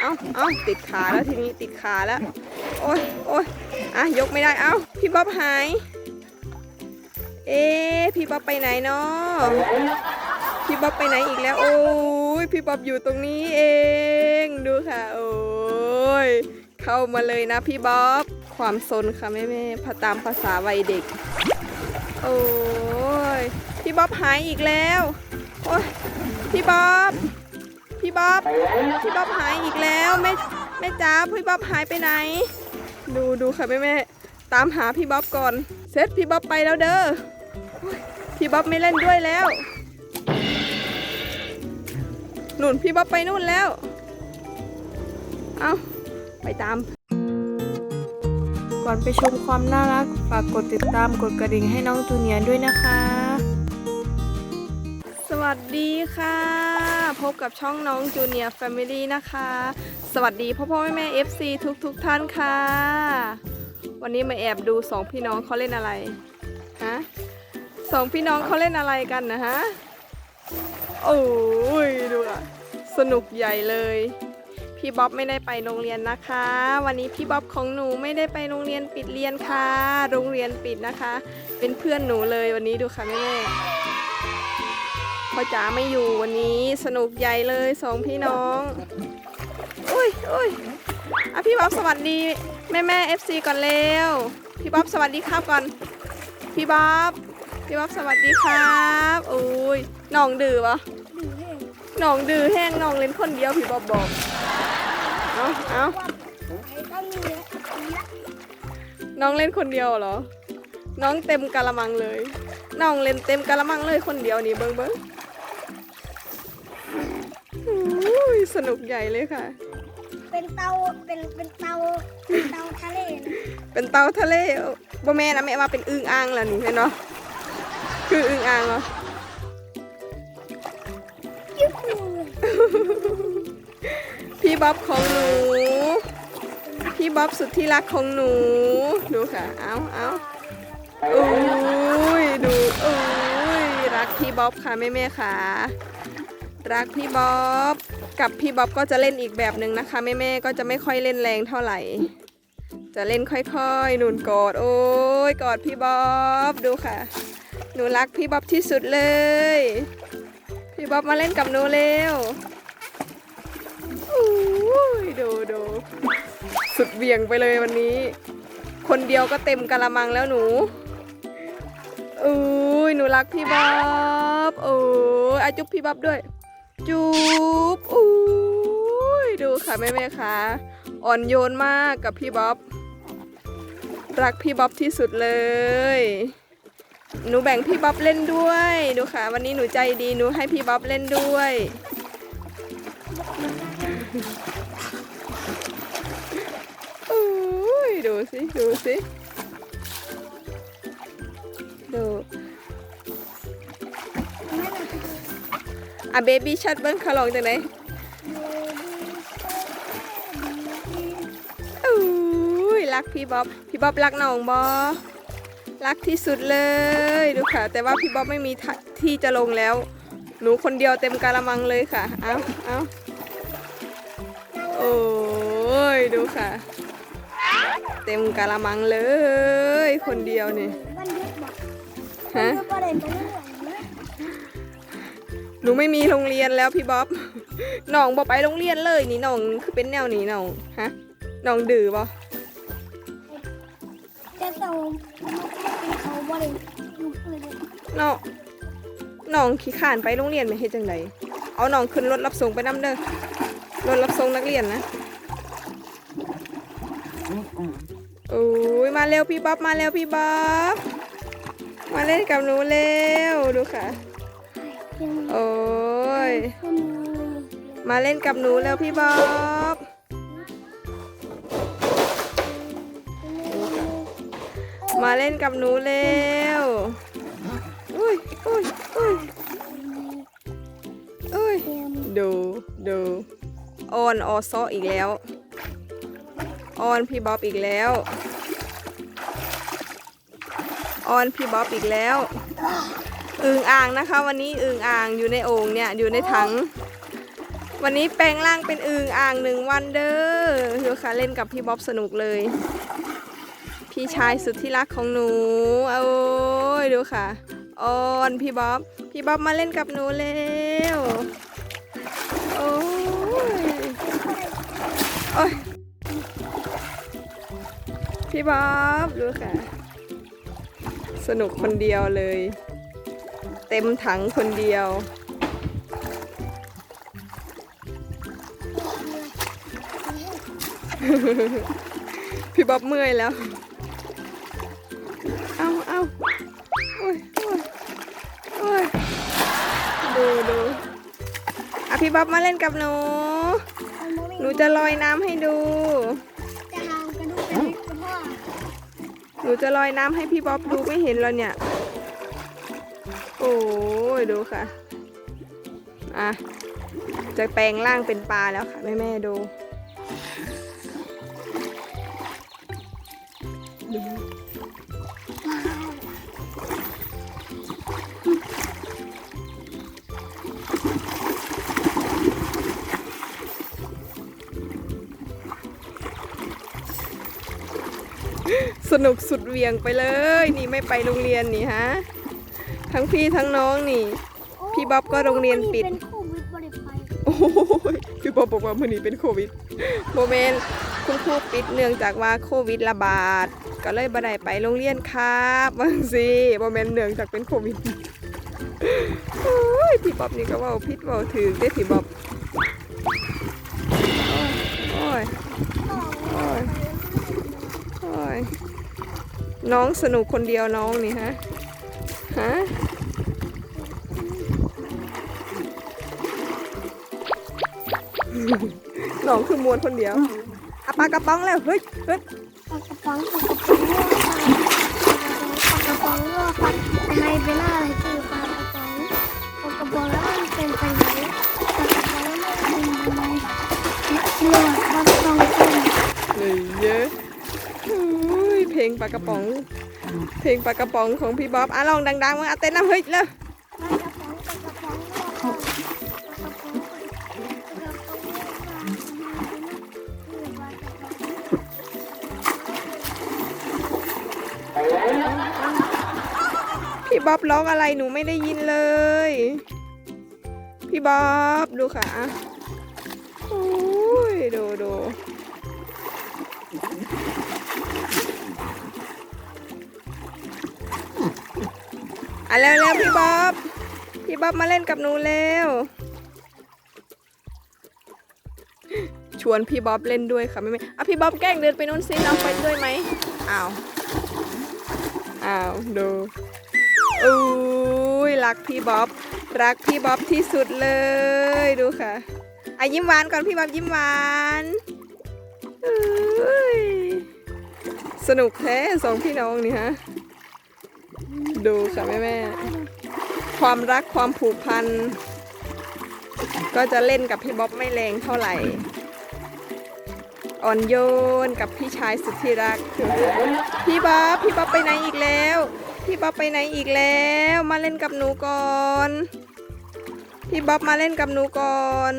เอาเอาติดขาแล้วทีนี้ติดขาแล้ว โอ้ยโอ้ยอะยกไม่ได้ เอาพี่บ๊อบหาย เอ๊พี่บ๊อบไปไหนเนาะพี่บ๊อบไปไหนอีกแล้ว โอ้ยพี่บ๊อบอยู่ตรงนี้เอง ดูค่ะ โอ้ยเข้ามาเลยนะพี่บ๊อบ ความซนค่ะแม่แม่พตามภาษาวัยเด็ก โอ้ยพี่บ๊อบหายอีกแล้ว โอ้ยพี่บ๊อบ บ๊อบพี่บ๊อบหายอีกแล้วแม่แม่จ๋าพี่บ๊อบหายไปไหน ดูดูค่ะแม่แม่ตามหาพี่บ๊อบก่อน เซตพี่บ๊อบไปแล้วเด้อพี่บ๊อบไม่เล่นด้วยแล้วนุ่นพี่บ๊อบไปนู่นแล้ว เอาไปตาม ก่อนไปชมความน่ารักฝากกดติดตามกดกระดิ่งให้น้องจูเนียร์ด้วยนะคะ วัสดีค่ะ พบกับช่องน้องจูเนียร์แฟมิลี่นะคะ สวัสดีพ่อพ่อแม่แม่ FC ทุกทุกท่านค่ะ วันนี้มาแอบดูสองพี่น้องเขาเล่นอะไรฮะสองพี่น้องเขาเล่นอะไรกันนะฮะโอ้ยดูอะสนุกใหญ่เลย พี่บ๊อบไม่ได้ไปโรงเรียนนะคะ วันนี้พี่บ๊อบของหนูไม่ได้ไปโรงเรียนปิดเรียนค่ะ โรงเรียนปิดนะคะ เป็นเพื่อนหนูเลยวันนี้ดูค่ะแม่ พ่อจ๋าไม่อยู่วันนี้สนุกใหญ่เลยสองพี่น้องอุ้ยอุ้ยอะพี่บ๊อบสวัสดีแม่แม่เอฟซีก่อนเร็วพี่บ๊อบสวัสดีครับก่อน พี่บ๊อบพี่บ๊อบสวัสดีครับอุ้ยน้องดื้อปะน้องดื้อแห้งน้องเล่นคนเดียวพี่บ๊อบบอกเอาเอาน้องเล่นคนเดียวเหรอ น้องเต็มกะละมังเลย น้องเล่นเต็มกะละมังเลยคนเดียวนี่เบิ้งเบิ้งอุ้ย สนุกใหญ่เลยค่ะ เป็นเตาเป็นเป็นเตาเป็นเตาทะเลนะเป็นเต่าทะเลบ่แม่นะแม่ว่าเป็นอึ่งอ่างล่ะนี่เห็นเนาะคืออึ่งอ่างเหรอยูหูพี่บ๊อบของหนู พี่บ๊อบสุดที่รักของหนู ดูค่ะ เอาเอาอุ้ยดูอุ้ยรักพี่บ๊อบค่ะแม่แม่ๆค่ะ รักพี่บ๊อบ กับพี่บ๊อบก็จะเล่นอีกแบบหนึ่งนะคะแม่แม่ก็จะไม่ค่อยเล่นแรงเท่าไหร่ จะเล่นค่อยๆ หนุนกอดโอ้ยกอดพี่บ๊อบดูค่ะ หนูรักพี่บ๊อบที่สุดเลย พี่บ๊อบมาเล่นกับหนูเร็วอู้ยดูดูสุดเหวี่ยงไปเลยวันนี้ คนเดียวก็เต็มกะละมังแล้วหนูอุ้ยหนูรักพี่บ๊อบโอ้ยอาจุ๊บพี่บ๊อบด้วย จุ๊บอุ้ยดูค่ะแม่แม่ๆค่ะ อ่อนโยนมากกับพี่บ๊อบ รักพี่บ๊อบที่สุดเลย หนูแบ่งพี่บ๊อบเล่นด้วย ดูค่ะ วันนี้หนูใจดีหนูให้พี่บ๊อบเล่นด้วย อุ้ยดูสิ ดูสิ ดู อะเบบี้ชัดเบิ้งเขาลองจากไหนอุ้ยรักพี่บ๊อบ พี่บ๊อบรักน้องบอรักที่สุดเลยดูค่ะ แต่ว่าพี่บ๊อบไม่มีทที่จะลงแล้ว หนูคนเดียวเต็มกาละมังเลยค่ะ เอาเอาโอ้ยดูค่ะ เต็มกาละมังเลย คนเดียวนี่ยฮะ หนูไม่มีโรงเรียนแล้วพี่บ๊อบน้องบอกไปโรงเรียนเลยนี่น้องคือเป็นแนวนี้น้องฮะน้องดื้อปะจะเตาเป็นเขาบริหยุดเลยเนี่ยน้องน้องขี้ข่านไปโรงเรียนไหมเฮ็ดจังไดเอาน้องขึ้นรถรับส่งไปน้ำเด้อรถรับส่งนักเรียนนะโอ้ยมาเร็วพี่บ๊อบมาเร็วพี่บ๊อบมาเล่นกับหนูเร็วดูค่ะ โอ้ย มาเล่นกับหนูเร็วพี่บ๊อบมาเล่นกับหนูเร็วอุ้ยอุ้ยอุ้ยอุ้ย ดูดูออนออซออีกแล้วออนพี่บ๊อบอีกแล้วออนพี่บ๊อบอีกแล้ว อึ่งอ่างนะคะ วันนี้อึ่งอ่างอยู่ในโอ่งเนี่ยอยู่ในถัง วันนี้แปลงร่างเป็นอึ่งอ่างหนึ่งวันเด้อดูค่ะเล่นกับพี่บ๊อบสนุกเลย พี่ชายสุดที่รักของหนูโอ้ยดูค่ะออนพี่บ๊อบพี่บ๊อบมาเล่นกับหนูเร็วโอ้ยโอ้ยพี่บ๊อบดูค่ะ สนุกคนเดียวเลย เต็มถังคนเดียว พี่บ๊อบเมื่อยแล้ว เอาเอาโอ้ยโอ้ยโอ้ยดูดูอะพี่บ๊อบมาเล่นกับหนู หนูจะลอยน้ำให้ดู จะหางกระดูกกระดิกกระพ่อหนูจะลอยน้ำให้พี่บ๊อบดูไม่เห็นแล้วเนี่ยโอ้ยดูค่ะ อะ จะแปลงร่างเป็นปลาแล้วค่ะ แม่แม่ๆดู สนุกสุดเวียงไปเลย นี่ไม่ไปโรงเรียนนี่ฮะ ทั้งพี่ทั้งน้องนี่ พี่บ๊อบก็โรงเรียนปิด เป็นโควิดบริไปโอ้ยพี่บ๊อบบอกว่ามื่อนี้เป็นโควิดโมเมนต์คุณครูปิดเนื่องจากว่าโควิดระบาด ก็เลยบ่ได้ไปโรงเรียนครับบางสิโมเมนต์เนื่องจากเป็นโควิดโอ้ยพี่บ๊อบนี่ก็เว่าพิษเว่าถือได้พี่บ๊อบโอ้ยโอ้ยโอ้ยน้องสนุกคนเดียวน้องนี่ฮะ ฮะ น้องคือมวนคนเดียวอะปลากระป๋องแล้วเฮ้ยเฮ้ยปากกระป๋องปากกระป๋องปากกระป๋องว่าปากไฮเบล่าอะไรคือปากกระป๋องปากกระป๋องแล้วมันเป็นไปไหนปากกระป๋องแล้วมันเป็นไปไหนเลือดปากกระป๋องเป็นเลยเยอะอุ้ยเพลงปลากระป๋อง เพลงปลากระป๋องของพี่บ๊อบอะลองดังๆมาอะเต้นน้ำเฮ้ยเลย บ๊อบร้องอะไรหนูไม่ได้ยินเลย พี่บ๊อบดูค่ะโอ้ยดูดูอะเร็วเร็วพี่บ๊อบ พี่บ๊อบมาเล่นกับหนูเร็ว ชวนพี่บ๊อบเล่นด้วยค่ะไม่ไม่อะพี่บ๊อบแกล้งเดินไปนู้นซิน้องไปด้วยไหมอ้าว อ้าว ดู อุ้ยรักพี่บ๊อบ รักพี่บ๊อบที่สุดเลยดูค่ะอะยิ้มหวานก่อนพี่บ๊อบยิ้มหวานอุ้ยสนุกแท้สองพี่น้องนี่ฮะดูค่ะแม่แม่ความรักความผูกพัน ก็จะเล่นกับพี่บ๊อบไม่แรงเท่าไหร่ อ่อนโยนกับพี่ชายสุดที่รัก พี่บ๊อบพี่บ๊อบไปไหนอีกแล้ว พี่บ๊อบไปไหนอีกแล้ว มาเล่นกับหนูก่อน พี่บ๊อบมาเล่นกับหนูก่อน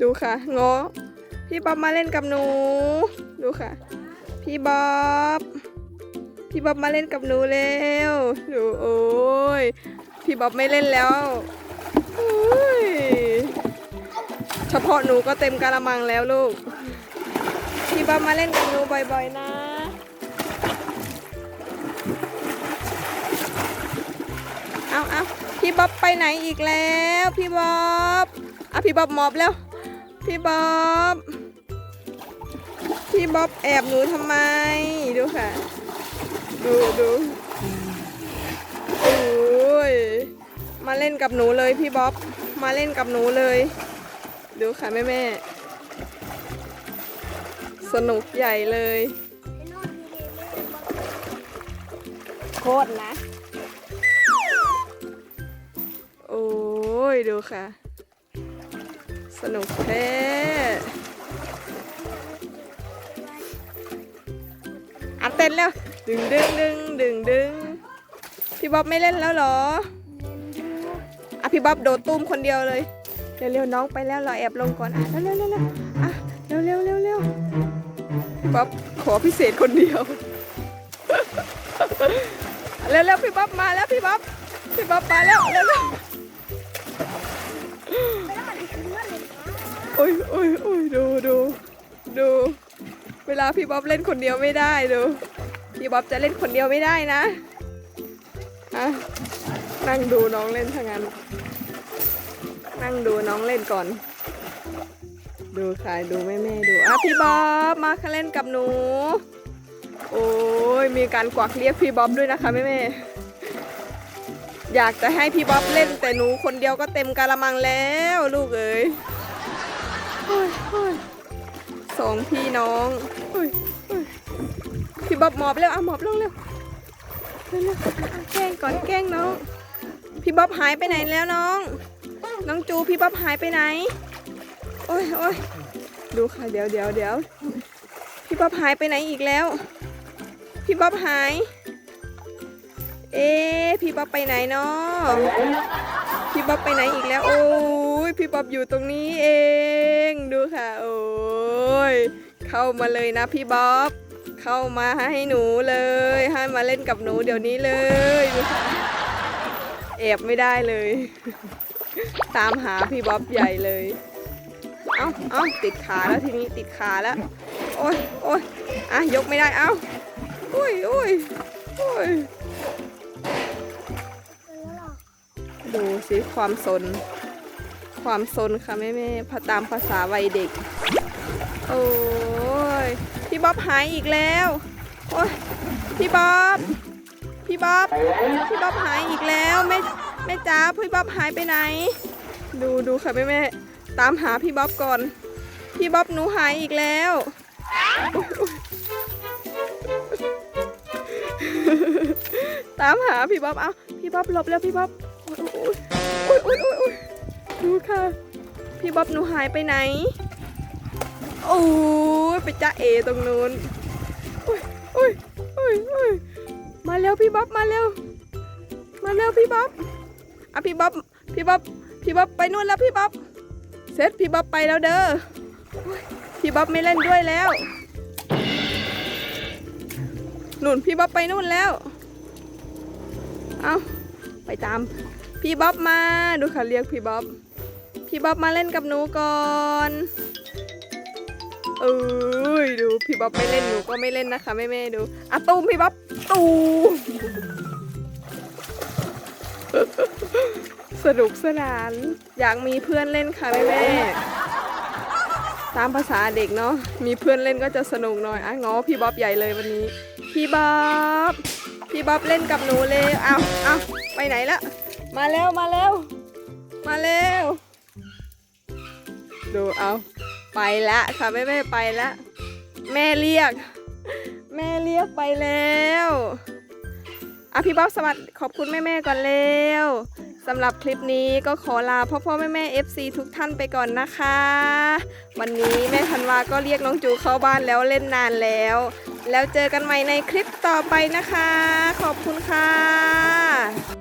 ดูค่ะงอพี่บ๊อบมาเล่นกับหนู ดูค่ะ พี่บ๊อบพี่บ๊อบมาเล่นกับหนูเร็วดูโอ้ยพี่บ๊อบไม่เล่นแล้วโอ้ยเฉพาะหนูก็เต็มกะละมังแล้วลูก พี่บ๊อบมาเล่นกับหนูบ่อยๆนะ เอาเอาพี่บ๊อบไปไหนอีกแล้ว พี่บ๊อบอะพี่บ๊อบหมอบแล้ว พี่บ๊อบพี่บ๊อบแอบหนูทำไมดูค่ะ ดูดูโอ้ยมาเล่นกับหนูเลยพี่บ๊อบมาเล่นกับหนูเลย ดูค่ะแม่แม่ๆสนุกใหญ่เลยไอ้นอนดีๆไม่เป็นไรโคตรนะ ดูค่ะ สนุกแท้อัดเต้นแล้ว ดึงดึงดึงดึงดึงพี่บ๊อบไม่เล่นแล้วเหรออะพี่บ๊อบโดดตุ้มคนเดียวเลย เร็วๆน้องไปแล้วเราแอบลงก่อนอะเร็วๆเร็วๆอะเร็วๆเร็วๆเร็วพี่บ๊อบขอพิเศษคนเดียวเร็วๆพี่บ๊อบมาแล้วพี่บ๊อบพี่บ๊อบมาแล้วเร็วไอ้ยโอ้ยโอ้ยดูดูดู เวลาพี่บ๊อบเล่นคนเดียวไม่ได้ดู พี่บ๊อบจะเล่นคนเดียวไม่ได้นะอะนั่งดูน้องเล่นทั้งนั้น นั่งดูน้องเล่นก่อน ดูใครดูแม่แม่ดูอะพี่บ๊อบมาเล่นกับหนู โอ้ยมีการกวักเรียกพี่บ๊อบด้วยนะคะแม่แม่อยากจะให้พี่บ๊อบเล่นแต่หนูคนเดียวก็เต็มกะละมังแล้วลูกเอ๋ยโอ้ยโอ้ย สองพี่น้องพี่บ๊อบหมอบเร็วอะหมอบลงเร็วเร็วแกล้งก่อนแกล้งน้อง พี่บ๊อบหายไปไหนแล้วน้อง น้องจูพี่บ๊อบหายไปไหน โอ้ยโอ้ยดูค่ะเดี๋ยวเดี๋ยวเดี๋ยวพี่บ๊อบหายไปไหนอีกแล้ว พี่บ๊อบหาย เอ๊พี่บ๊อบไปไหนเนาะพี่บ๊อบไปไหนอีกแล้ว โอ้ยพี่บ๊อบอยู่ตรงนี้เอง ดูค่ะ โอ้ย เข้ามาเลยนะพี่บ๊อบ เข้ามาให้หนูเลย ให้มาเล่นกับหนูเดี๋ยวนี้เลยดูค่ะแอบไม่ได้เลย ตามหาพี่บ๊อบใหญ่เลย เอ้าเอ้าติดขาแล้วทีนี้ติดขาแล้ว โอ้ยโอ้ยอะยกไม่ได้ เอ้าอุ้ยอุ้ยอุ้ยดูสิความสน ความสนค่ะแม่แม่ๆพตามภาษาวัยเด็ก โอ้ยพี่บ๊อบหายอีกแล้วโอ้ยพี่บ๊อบพี่บ๊อบพี่บ๊อบหายอีกแล้วแม่แม่จ๋าพี่บ๊อบหายไปไหน ดูดูค่ะแม่แม่ๆตามหาพี่บ๊อบก่อน พี่บ๊อบหนูหายอีกแล้วตามหาพี่บ๊อบ เอาพี่บ๊อบหลบแล้วพี่บ๊อบอุ๊ยอุ๊ยอุ๊ยอุ๊ยอุ๊ย ดูค่ะ พี่บ๊อบหนูหายไปไหน โอ้ยไปจ้าเอตรงนู้นอุ้ยอุ้ยอุ้ยอุ้ยมาเร็วพี่บ๊อบมาเร็ว มาเร็วพี่บ๊อบอะพี่บ๊อบพี่บ๊อบพี่บ๊อบไปนู่นแล้วพี่บ๊อบเสร็จพี่บ๊อบไปแล้วเด้อพี่บ๊อบไม่เล่นด้วยแล้วนุ่นพี่บ๊อบไปนู่นแล้ว เอาไปตาม พี่บ๊อบมาดูค่ะเรียกพี่บ๊อบ พี่บ๊อบมาเล่นกับหนูก่อนเอ้ยดูพี่บ๊อบไม่เล่นหนูก็ไม่เล่นนะคะแม่แม่ๆดูอะตูมพี่บ๊อบตูมสนุกสนานอยากมีเพื่อนเล่นค่ะแม่แม่ๆตามภาษาเด็กเนาะมีเพื่อนเล่นก็จะสนุกหน่อยอะง้อพี่บ๊อบใหญ่เลยวันนี้ พี่บ๊อบพี่บ๊อบเล่นกับหนูเลยเอาเอาไปไหนละมาเร็วมาเร็วมาเร็ว ดูเอาไปละค่ะแม่แม่ไปละแม่เรียก แม่เรียกไปแล้วอะพี่บ๊อบสวัสดีขอบคุณแม่แม่ๆก่อนเร็วสำหรับคลิปนี้ก็ขอลาพ่อพ่อแม่แม่ FC ทุกท่านไปก่อนนะคะ วันนี้แม่ธันวาก็เรียกน้องจูเข้าบ้านแล้วเล่นนานแล้ว แล้วเจอกันใหม่ในคลิปต่อไปนะคะ ขอบคุณค่ะ